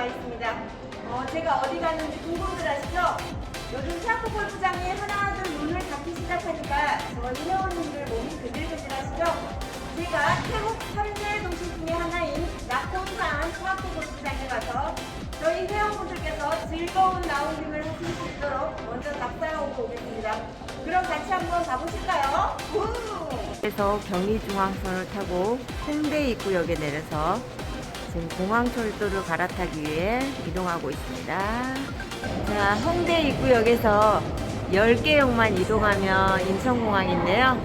와 있습니다. 어, 제가 어디 갔는지 궁금들 하시죠? 요즘 샤프 골프장에 하나둘 문을 닫기 시작하니까 저희 회원님들 몸이 근질근질 하시죠? 제가 태국 3대 도시 중에 하나인 나콘산 샤프 골프장에 가서 저희 회원분들께서 즐거운 라운딩을 하실 수 있도록 먼저 답사하고 오겠습니다. 그럼 같이 한번 가보실까요? 우! 그래서 경의중앙선을 타고 홍대 입구역에 내려서 지금 공항철도를 갈아타기 위해 이동하고 있습니다. 자, 홍대 입구역에서 10개역만 이동하면 인천공항인데요.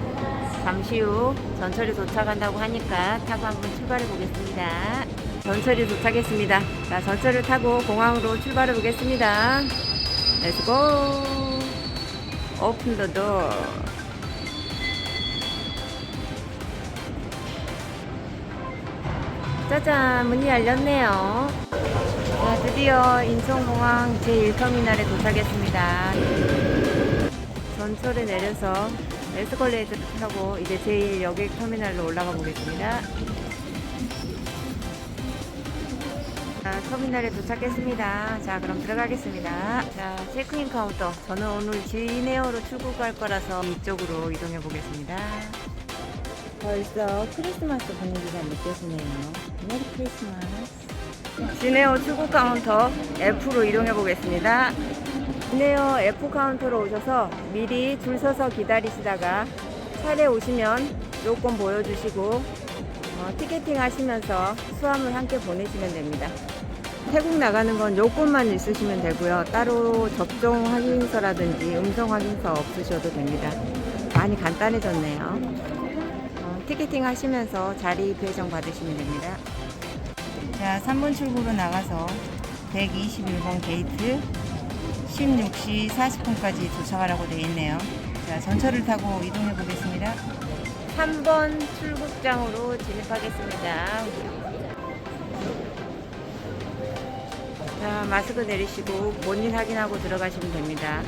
잠시 후 전철이 도착한다고 하니까 타고 한번 출발해 보겠습니다. 전철이 도착했습니다. 자, 전철을 타고 공항으로 출발해 보겠습니다. 렛츠고! 오픈 더 door. 짜잔 문이 열렸네요. 자, 드디어 인천공항 제1터미널에 도착했습니다. 전철에 내려서 에스컬레이터를 타고 이제 제1여객 터미널로 올라가 보겠습니다. 자, 터미널에 도착했습니다. 자 그럼 들어가겠습니다. 자 체크인 카운터. 저는 오늘 지네어로 출국할 거라서 이쪽으로 이동해 보겠습니다 벌써 크리스마스 분위기가 느껴지네요. 메리 크리스마스. 지네어 출국 카운터 F로 이동해 보겠습니다. 지네어 F 카운터로 오셔서 미리 줄 서서 기다리시다가 차례 오시면 요건 보여주시고 어, 티켓팅 하시면서 수화물 함께 보내시면 됩니다. 태국 나가는 건 요건만 있으시면 되고요. 따로 접종 확인서라든지 음성 확인서 없으셔도 됩니다. 많이 간단해졌네요. 어, 티켓팅 하시면서 자리 배정 받으시면 됩니다. 자, 3번 출구로 나가서 121번 게이트 16시 40분까지 도착하라고 되어 있네요. 자, 전철을 타고 이동해 보겠습니다. 3번 출국장으로 진입하겠습니다. 자, 마스크 내리시고 본인 확인하고 들어가시면 됩니다.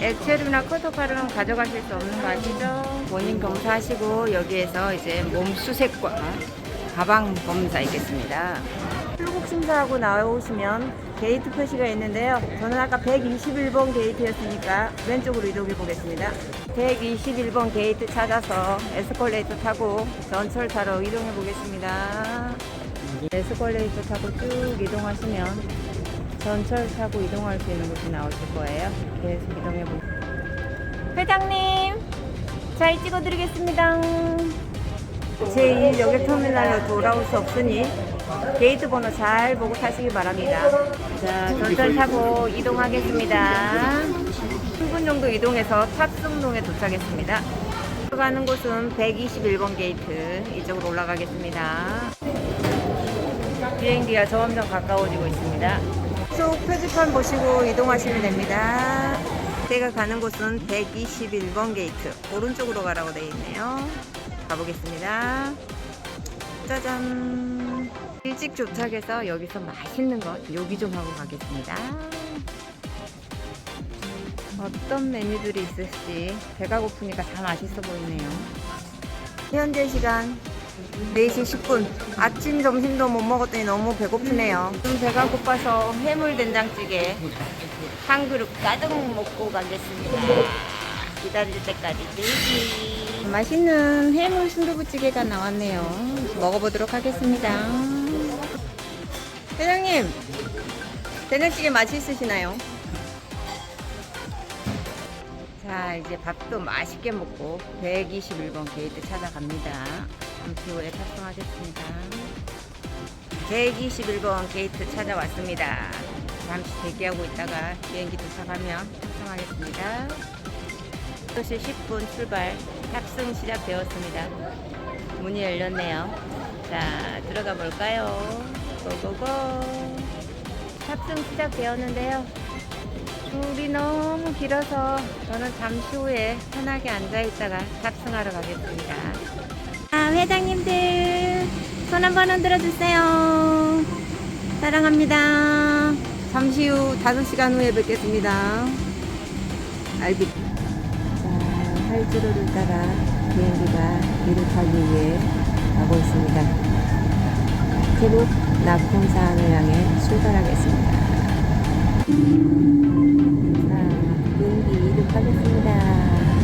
액체류나 커터칼은 가져가실 수 없는 거 아시죠? 본인 검사하시고 여기에서 이제 몸 수색과 가방 검사 있겠습니다. 출국 심사하고 나오시면 게이트 표시가 있는데요. 저는 아까 121번 게이트였으니까 왼쪽으로 이동해 보겠습니다. 121번 게이트 찾아서 에스컬레이터 타고 전철 타러 이동해 보겠습니다. 에스컬레이터 타고 쭉 이동하시면 전철 타고 이동할 수 있는 곳이 나오실 거예요. 계속 이동해 보. 회장님, 잘 찍어드리겠습니다. 제2 여객 터미널로 돌아올 수 없으니 게이트 번호 잘 보고 타시기 바랍니다. 자, 전철 타고 이동하겠습니다. 10분 정도 이동해서 탑승동에 도착했습니다. 가는 곳은 121번 게이트 이쪽으로 올라가겠습니다. 비행기가 점점 가까워지고 있습니다. 쭉 표지판 보시고 이동하시면 됩니다. 제가 가는 곳은 121번 게이트 오른쪽으로 가라고 되어 있네요. 가보겠습니다. 짜잔. 일찍 도착해서 여기서 맛있는 것 요기 좀 하고 가겠습니다. 어떤 메뉴들이 있을지 배가 고프니까 다 맛있어 보이네요. 현재 시간 4시 10분. 아침, 점심도 못 먹었더니 너무 배고프네요. 좀 배가 고파서 해물 된장찌개 한 그릇 가득 먹고 가겠습니다. 기다릴 때까지 들기. 맛있는 해물 순두부찌개가 나왔네요. 먹어보도록 하겠습니다. 회장님, 된장찌개 맛있으시나요? 자, 이제 밥도 맛있게 먹고 121번 게이트 찾아갑니다. 후에 탑승하겠습니다. 121번 게이트 찾아왔습니다. 잠시 대기하고 있다가 비행기 도착하면 탑승하겠습니다. 8시 10분 출발, 탑승 시작되었습니다. 문이 열렸네요. 자, 들어가 볼까요? 고고고. 탑승 시작되었는데요. 줄이 너무 길어서 저는 잠시 후에 편하게 앉아 있다가 탑승하러 가겠습니다. 아, 회장님들 손 한번 흔들어 주세요. 사랑합니다. 잠시 후 5시간 후에 뵙겠습니다. 알비. 자, 활주로를 따라 비행기가 이륙하기 위해 가고 있습니다. 태국 낙동산을 향해 출발하겠습니다. 자, 비행기 이륙하겠습니다.